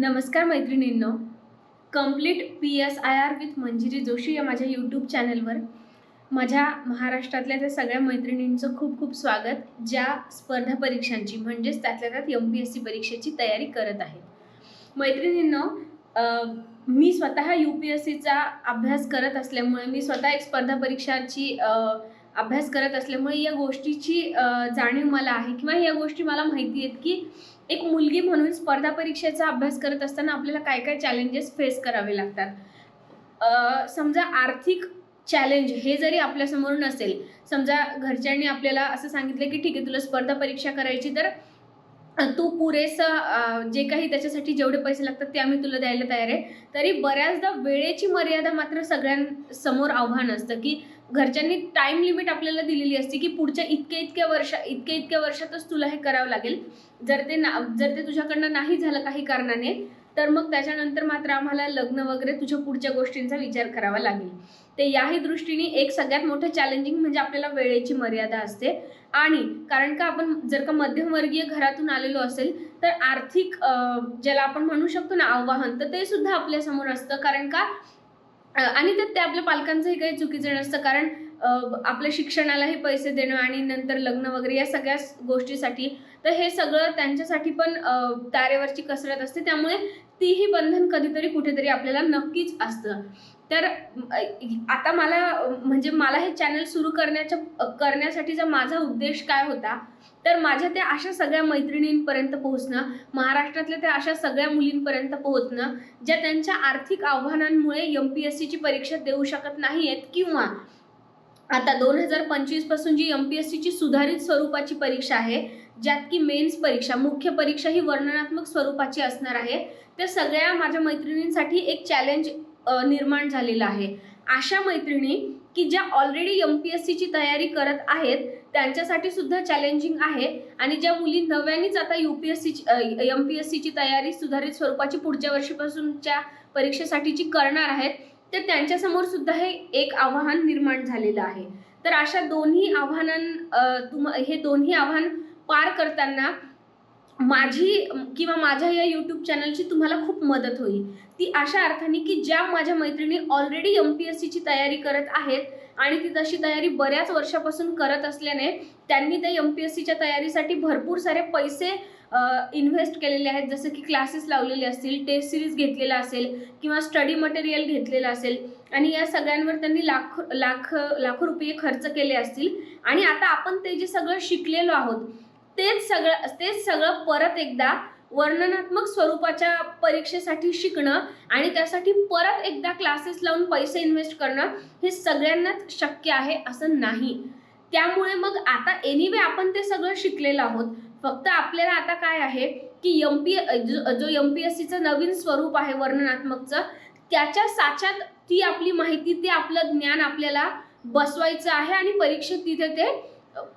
नमस्कार मैत्रिणींनो. Complete P S I R with Manjiri Joshi या माझ्या यूट्यूब चॅनलवर माझ्या महाराष्ट्रातल्या त्या सगळ्या मैत्रिणींचं खूप खूप स्वागत ज्या स्पर्धा परीक्षांची म्हणजेच त्यातल्या त्यात एम पी एस सी परीक्षेची तयारी करत आहेत. मैत्रिणींनो मी स्वतः यू पी एस सीचा अभ्यास करत असल्यामुळे मी स्वतः एक स्पर्धा परीक्षाची अभ्यास करत असल्यामुळे या गोष्टीची जाणीव मला आहे किंवा या गोष्टी मला माहिती आहेत की एक मुलगी म्हणून स्पर्धा परीक्षेचा अभ्यास करत असताना आपल्याला काय काय चॅलेंजेस फेस करावे लागतात? समजा आर्थिक चॅलेंज हे जरी आपल्यासमोर नसेल समजा घरच्यांनी आपल्याला असं सांगितलं की ठीक आहे तुला स्पर्धा परीक्षा करायची तर तू पुरेसं जे काही त्याच्यासाठी जेवढे पैसे लागतात ते आम्ही तुला द्यायला तयार आहे. तरी बऱ्याचदा वेळेची मर्यादा मात्र सगळ्यांसमोर आव्हान असतं की घरच्यांनी टाईम लिमिट आपल्याला दिलेली असते की पुढच्या इतक्या इतक्या वर्षा इतक्या इतक्या वर्षातच तुला हे करावं लागेल. जर ते ना जर ते तुझ्याकडनं नाही झालं काही कारणाने तर मग त्याच्यानंतर मात्र आम्हाला लग्न वगैरे तुझ्या पुढच्या गोष्टींचा विचार करावा लागेल. ते याही दृष्टीने एक सगळ्यात मोठं चॅलेंजिंग म्हणजे आपल्याला वेळेची मर्यादा असते. आणि कारण का आपण जर का मध्यमवर्गीय घरातून आलेलो असेल तर आर्थिक ज्याला आपण म्हणू शकतो ना आव्हान तर ते सुद्धा आपल्यासमोर असतं. कारण का आणि ते आपल्या पालकांचंही काही चुकीचं नसतं. कारण आपल्या शिक्षणालाही पैसे देणं आणि नंतर लग्न वगैरे या सगळ्या गोष्टीसाठी. तर हे सगळं त्यांच्यासाठी पण तारेवरची कसरत असते. त्यामुळे तीही बंधन कधीतरी कुठेतरी आपल्याला नक्कीच असतं. तर आता मला म्हणजे मला हे चॅनल सुरू करण्याच्या करण्यासाठीचा माझा उद्देश काय होता तर माझ्या त्या अशा सगळ्या मैत्रिणींपर्यंत पोहोचणं महाराष्ट्रातल्या त्या अशा सगळ्या मुलींपर्यंत पोहोचणं ज्या त्यांच्या आर्थिक आव्हानांमुळे एम पी एस सीची परीक्षा देऊ शकत नाही आहेत किंवा आता दोन हजार पंचवीसपासून जी एम पी एस सीची सुधारित स्वरूपाची परीक्षा आहे ज्यात की मेन्स परीक्षा मुख्य परीक्षा ही वर्णनात्मक स्वरूपाची असणार आहे तर सगळ्या माझ्या मैत्रिणींसाठी एक चॅलेंज निर्माण झालेलं आहे. अशा मैत्रिणी की ज्या ऑलरेडी एम पी एस सीची तयारी करत आहेत त्यांच्यासाठी सुद्धा चॅलेंजिंग आहे आणि ज्या मुली नव्यानेच आता यू पी एस सीची एम पी एस सीची तयारी सुधारित स्वरूपाची पुढच्या वर्षीपासूनच्या परीक्षेसाठीची करणार आहेत तर त्यांच्यासमोर सुद्धा हे एक आव्हान निर्माण झालेलं आहे. तर अशा दोन्ही आव्हानां तुम हे दोन्ही आव्हान पार करताना माझी किंवा माझ्या या यूट्यूब चॅनलची तुम्हाला खूप मदत होईल. ती अशा अर्थाने की ज्या माझ्या मैत्रिणी ऑलरेडी एम पी एस सीची तयारी करत आहेत आणि ती तशी तयारी बऱ्याच वर्षापासून करत असल्याने त्यांनी त्या एम पी एस सीच्या तयारीसाठी भरपूर सारे पैसे इन्व्हेस्ट केलेले आहेत. जसं की क्लासेस लावलेले असतील टेस्ट सिरीज घेतलेला असेल किंवा स्टडी मटेरियल घेतलेलं असेल. आणि या सगळ्यांवर त्यांनी लाख लाख लाखो रुपये खर्च केले असतील. आणि आता आपण ते जे सगळं शिकलेलो आहोत तेच सगळं तेच सगळं परत एकदा वर्णनात्मक स्वरूपाच्या परीक्षेसाठी शिकणं आणि त्यासाठी परत एकदा क्लासेस लावून पैसे इन्व्हेस्ट करणं हे सगळ्यांनाच शक्य आहे असं नाही. त्यामुळे मग आता एनिवे आपण ते सगळं शिकलेलं आहोत. फक्त आपल्याला आता काय आहे की एम पी जो एम पी एस सीचं नवीन स्वरूप आहे वर्णनात्मकचं त्याच्या साच्यात ती आपली माहिती ते आपलं ज्ञान आपल्याला बसवायचं आहे आणि परीक्षेत तिथे ते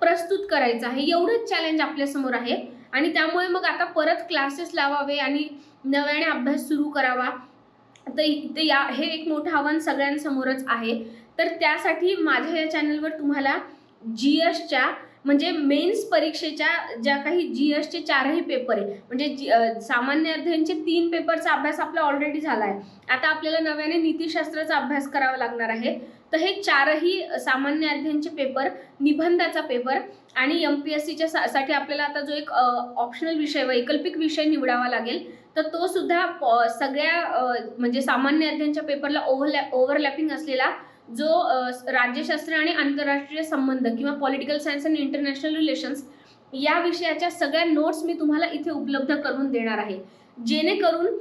प्रस्तुत करायचं आहे. एवढंच चॅलेंज आपल्यासमोर आहे. आणि त्यामुळे मग आता परत क्लासेस लावावे आणि नव्याने अभ्यास सुरू करावा. तर ते या हे एक मोठं आव्हान सगळ्यांसमोरच आहे. तर त्यासाठी माझ्या या चॅनलवर तुम्हाला जी एसच्या म्हणजे मेन्स परीक्षेच्या ज्या काही जी एसचे चारही पेपर आहे म्हणजे जी सामान्य अध्ययनचे तीन पेपरचा अभ्यास आपला ऑलरेडी झाला आहे आता आपल्याला नव्याने नीतिशास्त्राचा अभ्यास करावा लागणार आहे. तर हे चारही सामान्य अध्ययनचे पेपर निबंधाचा पेपर आणि एम पी एस सीच्या साठी आपल्याला आता जो एक ऑप्शनल विषय वैकल्पिक विषय निवडावा लागेल. तर तो सुद्धा सगळ्या म्हणजे सामान्य अध्ययनच्या पेपरला ओव्हरलॅ ओव्हरलॅपिंग असलेला जो राज्यशास्त्र आणि आंतरराष्ट्रीय संबंध किंवा political science and international relations या विषयाच्या सगळ्या नोट्स मी तुम्हाला इथे उपलब्ध करून देणार आहे. जेणेकरून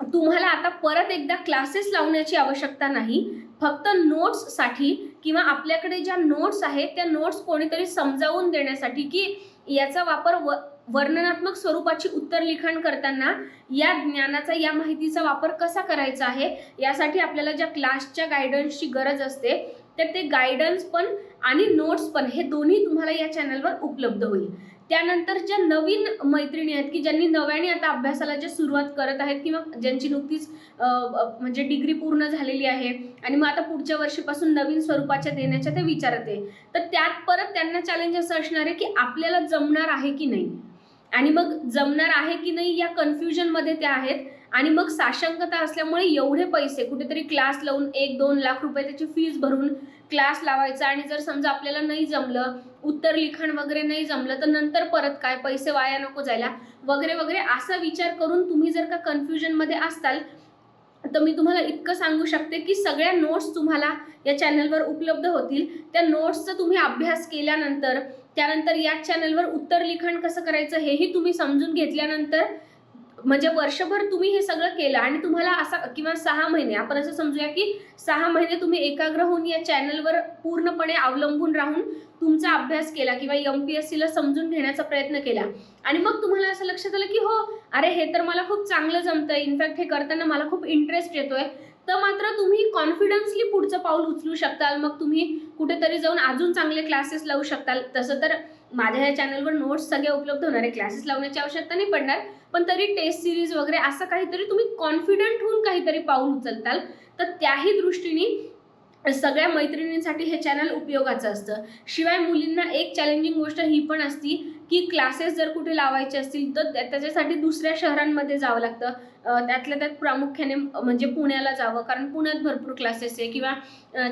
तुम्हाला आता परत एकदा क्लासेस लावण्याची आवश्यकता नाही. फक्त नोट्ससाठी किंवा आपल्याकडे ज्या नोट्स आहेत त्या नोट्स कोणीतरी समजावून देण्यासाठी की याचा वापर व वर्णनात्मक स्वरूपाची उत्तर लिखाण करताना या ज्ञानाचा या माहितीचा वापर कसा करायचा आहे यासाठी आपल्याला ज्या क्लासच्या गायडन्सची गरज असते तर ते गायडन्स पण आणि नोट्स पण हे दोन्ही तुम्हाला या चॅनलवर उपलब्ध होईल. त्यानंतर ज्या नवीन मैत्रिणी आहेत की ज्यांनी नव्याने आता अभ्यासाला ज्या सुरुवात करत आहेत किंवा ज्यांची नुकतीच म्हणजे डिग्री पूर्ण झालेली आहे आणि मग आता पुढच्या वर्षीपासून नवीन स्वरूपाच्या देण्याच्या ते विचारत आहे तर त्यात परत त्यांना चॅलेंज असं असणार आहे की आपल्याला जमणार आहे की नाही? आणि मग जमणार आहे की नाही या कन्फ्युजनमध्ये त्या आहेत. आणि मग साशंकता असल्यामुळे एवढे पैसे कुठेतरी क्लास लावून एक दोन लाख रुपये त्याची फीज भरून क्लास लावायचा आणि जर समजा आपल्याला नाही जमलं उत्तर लिखाण वगैरे नाही जमलं तर नंतर परत काय? पैसे वाया नको जायला. वगैरे वगैरे असा विचार करून तुम्ही जर का कन्फ्युजनमध्ये असताल तर मी तुम्हाला इतकं सांगू शकते की सगळ्या नोट्स तुम्हाला या चॅनलवर उपलब्ध होतील. त्या नोट्सचा तुम्ही अभ्यास केल्यानंतर त्यानंतर या चॅनलवर उत्तर लिखाण कसं करायचं हेही तुम्ही समजून घेतल्यानंतर म्हणजे वर्षभर तुम्ही हे सगळं केलं आणि तुम्हाला असा किंवा सहा महिने आपण असं समजूया की सहा महिने तुम्ही एकाग्र होऊन या चॅनलवर पूर्णपणे अवलंबून राहून तुमचा अभ्यास केला किंवा एम पी एस सीला समजून घेण्याचा प्रयत्न केला. आणि मग तुम्हाला असं लक्षात आलं की हो अरे हे तर मला खूप चांगलं जमतंय. इनफॅक्ट हे करताना मला खूप इंटरेस्ट येतोय. तर मात्र तुम्ही कॉन्फिडन्सली पुढचं पाऊल उचलू शकताल. मग तुम्ही कुठेतरी जाऊन अजून चांगले क्लासेस लावू शकताल. तसं तर माझ्या या चॅनलवर नोट्स सगळे उपलब्ध होणार. आहे क्लासेस लावण्याची आवश्यकता नाही पडणार. पण तरी टेस्ट सिरीज वगैरे असं काहीतरी तुम्ही कॉन्फिडंट होऊन काहीतरी पाऊल उचलताल. तर त्याही दृष्टीने सगळ्या मैत्रिणींसाठी हे चॅनल उपयोगाचं असतं. शिवाय मुलींना एक चॅलेंजिंग गोष्ट ही पण असती की क्लासेस जर कुठे लावायचे असतील तर त्या- त्याच्यासाठी दुसऱ्या शहरांमध्ये जावं लागतं. त्यातल्या त्यात प्रामुख्याने म्हणजे पुण्याला जावं. कारण पुण्यात भरपूर क्लासेस आहे. किंवा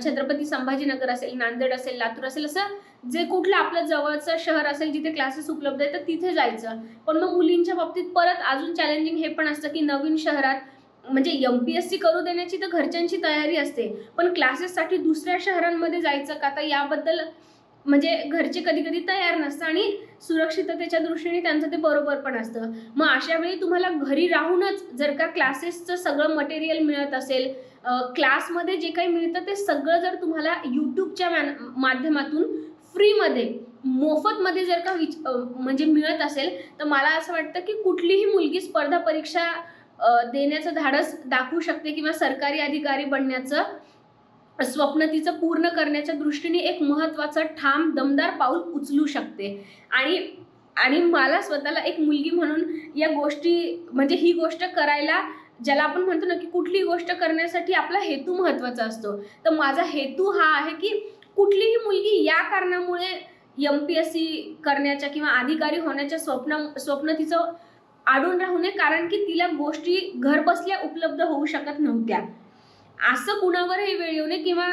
छत्रपती संभाजीनगर असेल नांदेड असेल लातूर असेल असं जे कुठलं आपलं जवळचं शहर असेल जिथे क्लासेस उपलब्ध आहेत तर तिथे जायचं. पण मग मुलींच्या बाबतीत परत अजून चॅलेंजिंग हे पण असतं की नवीन शहरात म्हणजे एम पी एस सी करू देण्याची तर घरच्यांची तयारी असते. पण क्लासेससाठी दुसऱ्या शहरांमध्ये जायचं का? तर याबद्दल म्हणजे घरचे कधी कधी तयार नसतं आणि सुरक्षिततेच्या दृष्टीने त्यांचं ते बरोबर पण असतं. मग अशा वेळी तुम्हाला घरी राहूनच जर का क्लासेसचं सगळं मटेरियल मिळत असेल क्लासमध्ये जे काही मिळतं ते सगळं जर तुम्हाला यूट्यूबच्या मॅन माध्यमातून फ्रीमध्ये मोफतमध्ये जर का विच म्हणजे मिळत असेल तर मला असं वाटतं की कुठलीही मुलगी स्पर्धा परीक्षा देण्याचं धाडस दाखवू शकते किंवा सरकारी अधिकारी बनण्याचं स्वप्न तिचं पूर्ण करण्याच्या दृष्टीने एक महत्त्वाचं ठाम दमदार पाऊल उचलू शकते. आणि आणि मला स्वतःला एक मुलगी म्हणून या गोष्टी म्हणजे ही गोष्ट करायला ज्याला आपण म्हणतो ना की कुठली गोष्ट करण्यासाठी आपला हेतू महत्त्वाचा असतो. तर माझा हेतू हा आहे की कुठलीही मुलगी या कारणामुळे एम पी एस सी करण्याच्या किंवा अधिकारी होण्याच्या स्वप्न स्वप्न तिचं आडून राहू नये कारण की तिला गोष्टी घरबसल्या उपलब्ध होऊ शकत नव्हत्या. असं कुणावरही वेळ येऊ नये किंवा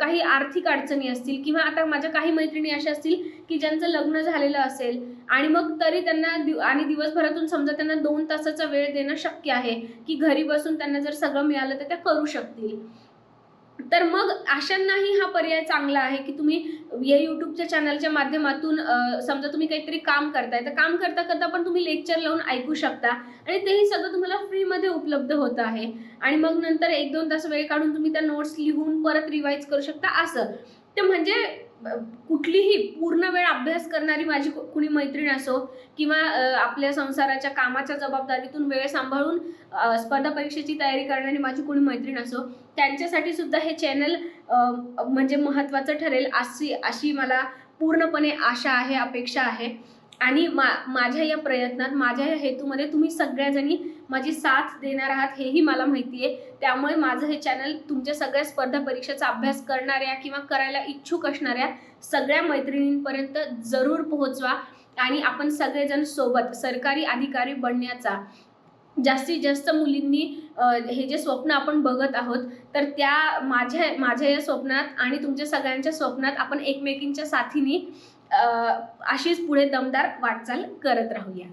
काही आर्थिक अडचणी असतील किंवा आता माझ्या काही मैत्रिणी अशा असतील की ज्यांचं लग्न झालेलं असेल आणि मग तरी त्यांना दिव आणि दिवसभरातून समजा त्यांना दोन तासाचा वेळ देणं शक्य आहे की घरी बसून त्यांना जर सगळं मिळालं तर त्या करू शकतील. तर मग अशांनाही हा पर्याय चांगला आहे की तुम्ही या यूट्यूबच्या चॅनलच्या माध्यमातून समजा तुम्ही काहीतरी काम करताय तर काम करता करता पण तुम्ही लेक्चर लावून ऐकू शकता आणि तेही सगळं तुम्हाला फ्रीमध्ये उपलब्ध होत आहे. आणि मग नंतर एक दोन तास वेळ काढून तुम्ही त्या नोट्स लिहून परत रिवाईज करू शकता असं. ते म्हणजे कुठलीही पूर्ण वेळ अभ्यास करणारी माझी कु- कुणी मैत्रीण असो किंवा आपल्या संसाराच्या कामाच्या जबाबदारीतून वेळ सांभाळून स्पर्धा परीक्षेची तयारी करणारी माझी कुणी मैत्रीण असो त्यांच्यासाठी सुद्धा हे चॅनल म्हणजे महत्त्वाचं ठरेल अशी अशी मला पूर्णपणे आशा आहे अपेक्षा आहे. आणि मा माझ्या या प्रयत्नात माझ्या या हेतूमध्ये तुम्ही सगळ्याजणी माझी साथ देणार आहात हेही मला माहिती आहे त्यामुळे माझं हे चॅनल तुमच्या सगळ्या स्पर्धा परीक्षेचा अभ्यास करणाऱ्या किंवा करायला इच्छुक असणाऱ्या सगळ्या मैत्रिणींपर्यंत जरूर पोहोचवा आणि आपण सगळेजण सोबत सरकारी अधिकारी बनण्याचा जास्तीत जास्त मुलींनी हे जे स्वप्न आपण बघत आहोत तर त्या माझ्या माझ्या या स्वप्नात आणि तुमच्या सगळ्यांच्या स्वप्नात आपण एकमेकींच्या साथीने अशीच पुढे दमदार वाटचाल करत राहूया.